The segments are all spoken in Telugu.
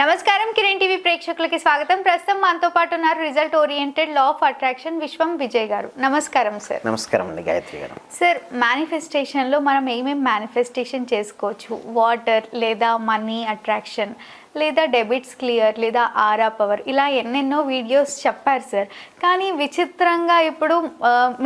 నమస్కారం కిరణ్ టీవీ ప్రేక్షకులకి స్వాగతం. ప్రస్తుతం మనతో పాటు ఉన్నారు result oriented law of attraction Vishwam Vijay garu. నమస్కారం సార్. నమస్కారం అండి గాయత్రి గారు. సార్ మేనిఫెస్టేషన్లో మనం ఏమేమి మేనిఫెస్టేషన్ చేసుకోవచ్చు? వాటర్ లేదా మనీ అట్రాక్షన్ లేదా డెబిట్స్ క్లియర్ లేదా ఆరా పవర్ ఇలా ఎన్నెన్నో వీడియోస్ చెప్పారు సార్. కానీ విచిత్రంగా ఇప్పుడు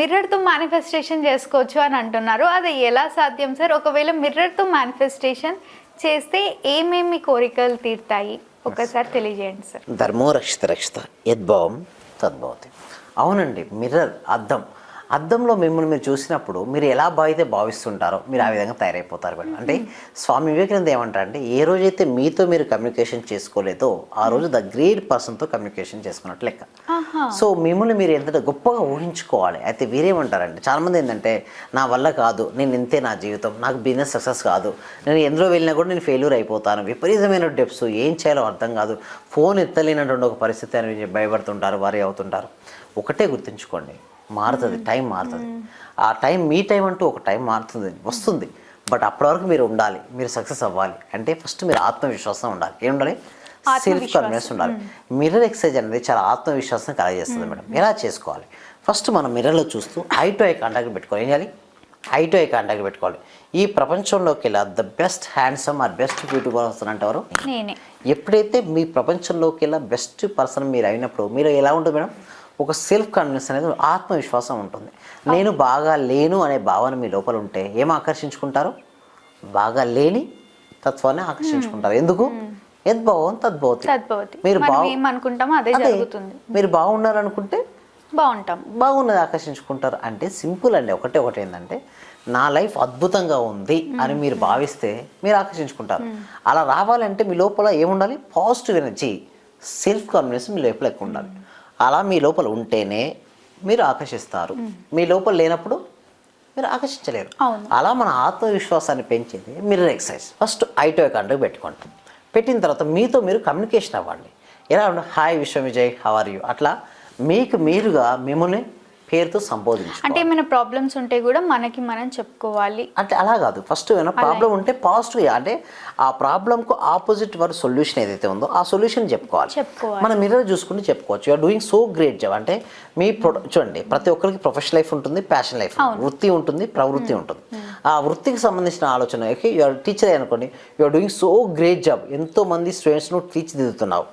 మిర్రర్తో మేనిఫెస్టేషన్ చేసుకోవచ్చు అని అంటున్నారు. అది ఎలా సాధ్యం సార్? ఒకవేళ మిర్రర్తో మేనిఫెస్టేషన్ చేస్తే ఏమేమి కోరికలు తీరుతాయి? ఒకసారి తెలియజేయండి సార్ ధర్మో రక్షిత రక్షిత యద్భావం తద్భవతి. అవునండి మిర్రర్ అద్దం. అద్దంలో మిమ్మల్ని మీరు చూసినప్పుడు మీరు ఎలా అయితే భావిస్తుంటారో మీరు ఆ విధంగా తయారైపోతారు మేడం. అంటే స్వామి వివేకానంద ఏమంటారు అంటే ఏ రోజైతే మీతో మీరు కమ్యూనికేషన్ చేసుకోలేదో ఆ రోజు ద గ్రేట్ పర్సన్తో కమ్యూనికేషన్ చేసుకున్నట్టు లెక్క. సో మిమ్మల్ని మీరు ఎంత గొప్పగా ఊహించుకోవాలి. అయితే వీరేమంటారంటే చాలామంది ఏంటంటే నా వల్ల కాదు నేను ఇంతే నా జీవితం నాకు బిజినెస్ సక్సెస్ కాదు నేను ఎందులో వెళ్ళినా కూడా నేను ఫెయిల్యూర్ అయిపోతాను విపరీతమైన డెప్స్ ఏం చేయాలో అర్థం కాదు ఫోన్ ఎత్తలేనటువంటి ఒక పరిస్థితి అని భయపడుతుంటారు వారి అవుతుంటారు. ఒకటే గుర్తుంచుకోండి మారుతుంది టైం మారుతుంది. ఆ టైం మీ టైం అంటూ ఒక టైం మారుతుంది వస్తుంది. బట్ అప్పటి వరకు మీరు ఉండాలి మీరు సక్సెస్ అవ్వాలి. అంటే ఫస్ట్ మీరు ఆత్మవిశ్వాసం ఉండాలి. ఏం ఉండాలి? సెల్ఫ్ కాన్ఫిడెన్స్ ఉండాలి. మిర్రర్ ఎక్సర్సైజ్ అనేది చాలా ఆత్మవిశ్వాసం కలగజేస్తుంది మేడం. ఎలా చేసుకోవాలి? ఫస్ట్ మనం మిర్రర్లో చూస్తూ ఐ టు ఐ కాంటాక్ట్ పెట్టుకోవాలి. ఏం చేయాలి? ఐ టు ఐ కాంటాక్ట్ పెట్టుకోవాలి. ఈ ప్రపంచంలోకి వెళ్ళా the best handsome or best beautiful person అంటారు ఎప్పుడైతే మీ ప్రపంచంలోకి వెళ్ళా బెస్ట్ పర్సన్ మీరు అయినప్పుడు మీరు ఎలా ఉంటుంది మేడం? ఒక సెల్ఫ్ కాన్ఫిడెన్స్ అనేది ఆత్మవిశ్వాసం ఉంటుంది. నేను బాగా లేను అనే భావన మీ లోపల ఉంటే ఏం ఆకర్షించుకుంటారు? బాగా లేని తత్వాన్ని ఆకర్షించుకుంటారు. ఎందుకు? యద్భావం తద్భవతి. మీరు ఏమనుకుంటామో అదే జరుగుతుంది. మీరు బాగున్నారనుకుంటే బాగుంటాం బాగున్నది ఆకర్షించుకుంటారు. అంటే సింపుల్ అండి. ఒకటే ఒకటి ఏంటంటే నా లైఫ్ అద్భుతంగా ఉంది అని మీరు భావిస్తే మీరు ఆకర్షించుకుంటారు. అలా రావాలంటే మీ లోపల ఏముండాలి? పాజిటివ్ ఎనర్జీ సెల్ఫ్ కాన్ఫిడెన్స్ మీ లోపల ఎక్కువ ఉండాలి. అలా మీ లోపల ఉంటేనే మీరు ఆకర్షిస్తారు. మీ లోపల లేనప్పుడు మీరు ఆకర్షించలేరు. అలా మన ఆత్మవిశ్వాసాన్ని పెంచేది mirror exercise first eye to contact పెట్టుకోండి. పెట్టిన తర్వాత మీతో మీరు కమ్యూనికేషన్ అవ్వండి. ఎలా ఉండ హాయ్ విశ్వ విజయ్ హవ్ ఆర్ యూ అట్లా మీకు మీరుగా మిమ్మల్ని పేరుతో సంబోధించు అంటే ఏమైనా ప్రాబ్లమ్స్ ఉంటే కూడా మనకి మనం చెప్పుకోవాలి. అంటే అలా కాదు. ఫస్ట్ ఏమైనా ప్రాబ్లం ఉంటే పాజిటివ్ అంటే ఆ ప్రాబ్లంకు ఆపోజిట్ వర్డ్ సొల్యూషన్ ఏదైతే ఉందో ఆ సొల్యూషన్ చెప్పుకోవాలి. చెప్పుకోవాలి. మనం మిర్రర్ చూసుకుంటే చెప్పుకోవచ్చు. You're doing so great job అంటే మీ చూడండి ప్రతి ఒక్కరికి ప్రొఫెషనల్ లైఫ్ ఉంటుంది ప్యాషన్ లైఫ్ వృత్తి ఉంటుంది ప్రవృత్తి ఉంటుంది. ఆ వృత్తికి సంబంధించిన ఆలోచన. ఓకే యూఆర్ టీచర్ అనుకోండి you're doing so great job ఎంతో మంది స్టూడెంట్స్ను తీర్చిదిద్దుతున్నావు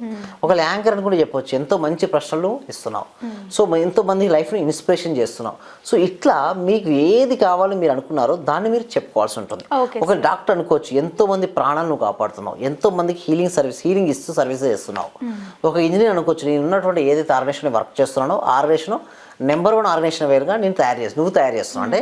ఒక యాంకర్ అని కూడా చెప్పొచ్చు. ఎంతో మంచి ప్రశ్నలు ఇస్తున్నావు. సో మ- ఎంతో మంది లైఫ్ని ఇన్స్పిరేషన్ చేస్తున్నావు. సో ఇట్లా మీకు ఏది కావాలో మీరు అనుకున్నారో దాన్ని మీరు చెప్పుకోవాల్సి ఉంటుంది. ఒక డాక్టర్ అనుకోవచ్చు. ఎంతో మంది ప్రాణాలను నువ్వు కాపాడుతున్నావు. ఎంతో మందికి హీలింగ్ సర్వీస్ హీలింగ్ ఇస్తూ సర్వీస్ చేస్తున్నావు. ఒక ఇంజనీర్ అనుకోవచ్చు. నేను ఉన్నటువంటి ఏదైతే ఆర్గనైజేషన్ వర్క్ చేస్తున్నానో ఆర్గనైజేషన్ నెంబర్ వన్ ఆర్గనైజేషన్ వేరుగా నేను తయారు చేసి నువ్వు తయారు చేస్తున్నావు. అంటే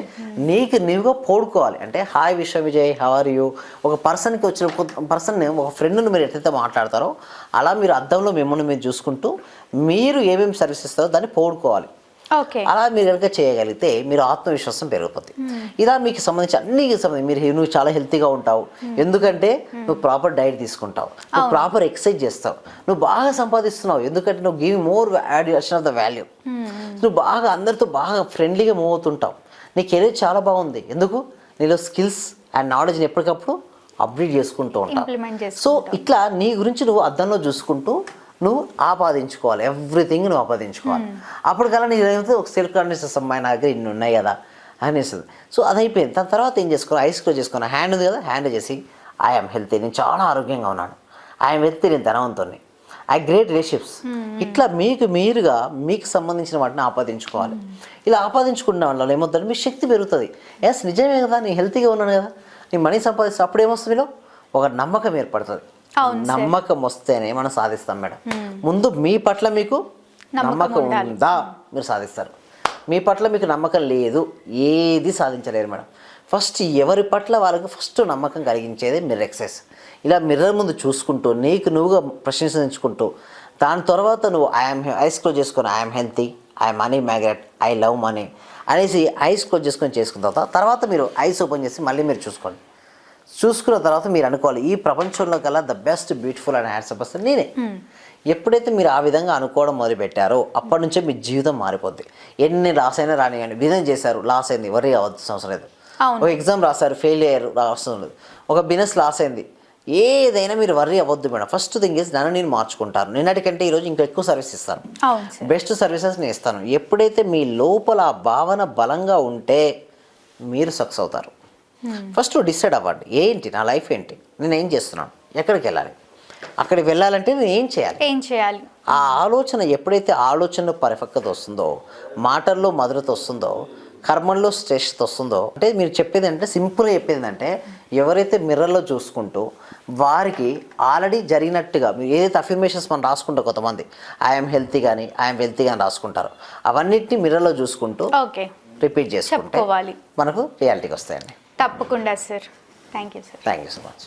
నీకు నీవుగా పోడుకోవాలి. అంటే హాయ్ విశ్వ విజయ్ హవ్ ఆర్ యూ ఒక పర్సన్కి వచ్చిన పర్సన్ని ఒక ఫ్రెండ్ని మీరు ఎట్లయితే మాట్లాడతారో అలా మీరు అద్దంలో మిమ్మల్ని మీరు చూసుకుంటూ మీరు ఏమేమి సర్వీస్ ఇస్తారో దాన్ని పోడుకోవాలి. ఓకే. అలా మీరు కనుక చేయగలిగితే మీరు ఆత్మవిశ్వాసం పెరుగుతుంది. ఇలా మీకు సంబంధించి అన్ని సంబంధించి మీరు నువ్వు చాలా హెల్తీగా ఉంటావు. ఎందుకంటే నువ్వు ప్రాపర్ డైట్ తీసుకుంటావు. నువ్వు ప్రాపర్ ఎక్సర్సైజ్ చేస్తావు. నువ్వు బాగా సంపాదిస్తున్నావు. ఎందుకంటే నువ్వు give more addition of the value. నువ్వు బాగా అందరితో బాగా ఫ్రెండ్లీగా మూవ్ అవుతుంటావు నీ కెరీర్ చాలా బాగుంది. ఎందుకు? నీలో స్కిల్స్ అండ్ నాలెడ్జ్ని ఎప్పటికప్పుడు అప్డేట్ చేసుకుంటూ ఉంటావు. సో ఇట్లా నీ గురించి నువ్వు అద్దంలో చూసుకుంటూ నువ్వు ఆపాదించుకోవాలి. ఎవ్రీథింగ్ నువ్వు ఆపాదించుకోవాలి. అప్పటికల్లా నీ ఏమైతే ఒక సెల్ఫ్ కాన్ఫిడెన్స్ అమ్మాయి నా దగ్గర ఇన్ని ఉన్నాయి కదా అనేస్తుంది. సో అది అయిపోయింది. దాని తర్వాత ఏం చేసుకోవాలి ఐస్ క్లోజ్ చేసుకుని హ్యాండ్ ఉంది కదా? హ్యాండ్ చేసి ఐఎమ్ హెల్తీ నేను చాలా ఆరోగ్యంగా ఉన్నాను. ఐఎమ్ హెల్తీ నేను ధనవంతుని ఐ గ్రేట్ రిలేషిప్స్ ఇట్లా మీకు మీరుగా మీకు సంబంధించిన వాటిని ఆపాదించుకోవాలి. ఇలా ఆపాదించుకున్న వల్ల ఏమవుతుంది మీ శక్తి పెరుగుతుంది. ఎస్ నిజమే కదా నేను హెల్తీగా ఉన్నాను కదా నీ మనీ సంపాదిస్తే అప్పుడు ఏమొస్తుంది మీలో? ఒక నమ్మకం ఏర్పడుతుంది. నమ్మకం వస్తేనే మనం సాధిస్తాం మేడం. ముందు మీ పట్ల మీకు నమ్మకం ఉందా? మీరు సాధిస్తారు. మీ పట్ల మీకు నమ్మకం లేదు ఏది సాధించలేరు మేడం. ఫస్ట్ ఎవరి పట్ల వాళ్ళకి ఫస్ట్ నమ్మకం కలిగించేది మిర్రర్ ఎక్సైజ్ ఇలా మిర్రర్ ముందు చూసుకుంటూ నీకు నువ్వుగా ప్రశంసించుకుంటూ దాని తర్వాత నువ్వు ఐఎమ్ ఐస్ క్లోజ్ చేసుకొని I'm healthy I money magnet I love money అనేసి ఐస్ క్లోజ్ చేసుకొని చేసుకున్న తర్వాత తర్వాత మీరు ఐస్ ఓపెన్ చేసి మళ్ళీ మీరు చూసుకోండి. చూసుకున్న తర్వాత మీరు అనుకోవాలి ఈ ప్రపంచంలో కల్లా the best beautiful and handsome person నేనే. ఎప్పుడైతే మీరు ఆ విధంగా అనుకోవడం మొదలు పెట్టారో అప్పటి నుంచే మీ జీవితం మారిపోద్ది. ఎన్ని లాస్ అయినా రానివ్వండి బిజినెస్ చేశారు లాస్ అయింది. వరీ అవ్వద్దు అవసరం లేదు. ఒక ఎగ్జామ్ రాశారు ఫెయిల్ అయ్యారు అవసరం లేదు ఒక బిజినెస్ లాస్ అయింది. ఏదైనా మీరు వర్రీ అవ్వద్దు మేడం. ఫస్ట్ థింగ్ ఇస్ నన్ను నేను మార్చుకుంటాను. నిన్నటికంటే ఈరోజు ఇంకా ఎక్కువ సర్వీస్ ఇస్తాను. బెస్ట్ సర్వీసెస్ నేను ఇస్తాను. ఎప్పుడైతే మీ లోపల ఆ భావన బలంగా ఉంటే మీరు సక్సెస్ అవుతారు. ఫస్ట్ డిసైడ్ అవ్వండి. ఏంటి? నా లైఫ్ ఏంటి? నేను ఏం చేస్తున్నాను? ఎక్కడికి వెళ్ళాలి? అక్కడికి వెళ్ళాలంటే నేను ఏం చేయాలి? ఏం చేయాలి? ఆ ఆలోచన ఎప్పుడైతే ఆలోచనలో పరిపక్వత వస్తుందో మాటల్లో మధురత వస్తుందో కర్మల్లో శ్రేష్ఠత వస్తుందో అంటే మీరు చెప్పేది అంటే సింపుల్గా చెప్పేది అంటే ఎవరైతే మిర్రర్లో చూసుకుంటూ వారికి ఆల్రెడీ జరిగినట్టుగా మీరు ఏదైతే అఫర్మేషన్స్ మనం రాసుకుంటాం కొంతమంది ఐఎమ్ హెల్తీ కానీ ఐఎమ్ వెల్తీ కానీ రాసుకుంటారు. అవన్నిటిని మిర్రర్లో చూసుకుంటూ ఓకే. రిపీట్ చేసుకుంటే చెప్పుకోవాలి. మనకు రియాలిటీకి వస్తాయండి. తప్పకుండా sir thank you sir thank you so much